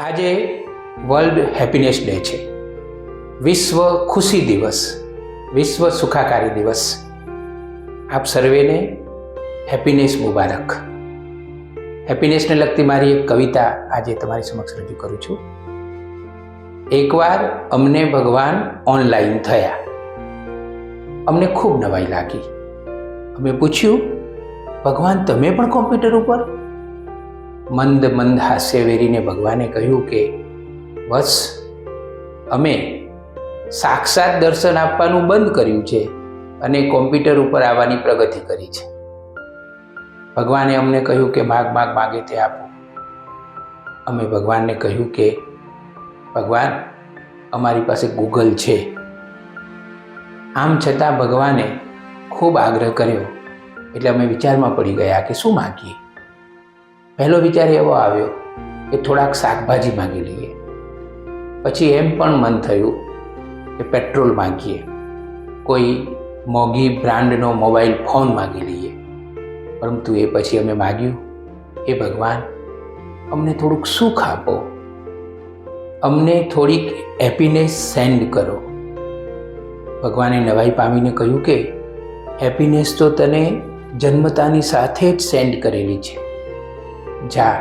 આજે world happiness day છે. વિશ્વ ખુશી દિવસ, વિશ્વ સુખાકારી દિવસ. આપ સર્વેને હેપીનેસ મુબારક. હેપીનેસને લગતી મારી એક કવિતા આજે તમારી સમક્ષ રજૂ કરું છું. એકવાર અમને ભગવાન ઓનલાઈન થયા. અમને ખૂબ નવાઈ લાગી. અમે પૂછ્યું, ભગવાન, તમે પણ કોમ્પ્યુટર ઉપર? મંદ મંદ હાસ્ય વેરીને ભગવાને કહ્યું કે બસ અમે સાક્ષાત દર્શન આપવાનું બંધ કર્યું છે અને કોમ્પ્યુટર ઉપર આવવાની પ્રગતિ કરી છે. ભગવાને અમને કહ્યું કે, માગ માગ, માગે તે આપો. અમે ભગવાનને કહ્યું કે, ભગવાન, અમારી પાસે ગૂગલ છે. આમ છતાં ભગવાને ખૂબ આગ્રહ કર્યો. એટલે અમે વિચારમાં પડી ગયા કે, શું માગીએ? પહેલો વિચાર એવો આવ્યો કે થોડાક શાકભાજી માગી લઈએ. પછી એમ પણ મન થયું કે પેટ્રોલ માગીએ. કોઈ મોંઘી બ્રાન્ડનો મોબાઈલ ફોન માગી લઈએ. પરંતુ એ પછી અમે માગ્યું એ ભગવાન, અમને થોડુંક સુખ આપો. અમને થોડીક હેપીનેસ સેન્ડ કરો. ભગવાને નવાઈ પામીને કહ્યું કે, હેપીનેસ તો તને જન્મતાની સાથે જ સેન્ડ કરેલી છે. જા.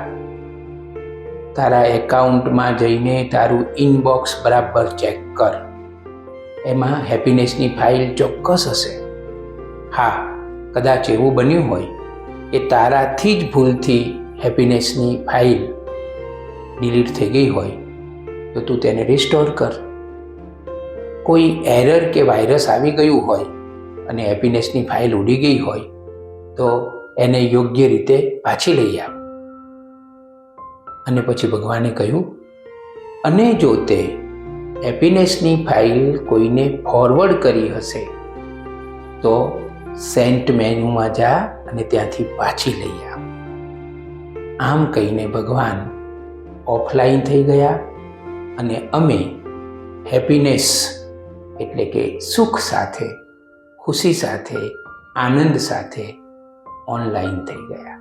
તારા એકાઉન્ટમાં જઈને તારું ઇનબોક્સ બરાબર ચેક કર. એમાં હેપીનેસની ફાઇલ ચોક્કસ હશે. હા, કદાચ એવું બન્યું હોય કે તારાથી જ ભૂલથી હેપીનેસની ફાઇલ ડિલીટ થઈ ગઈ હોય, તો તું તેને રિસ્ટોર કર. કોઈ એરર કે વાયરસ આવી ગયું હોય અને હેપીનેસની ફાઇલ ઉડી ગઈ હોય, તો એને યોગ્ય રીતે પાછી લઈ આવ અને પછી ભગવાને કહ્યું, અને જો તે હેપીનેસની ફાઇલ કોઈને ફોરવર્ડ કરી હશે, તો સેન્ટ મેન્યુમાં જા અને ત્યાંથી પાછી લઈ આવ. આમ કહીને ભગવાન ઓફલાઈન થઈ ગયા અને અમે હેપીનેસ એટલે કે સુખ સાથે, ખુશી સાથે, આનંદ સાથે ઓનલાઈન થઈ ગયા.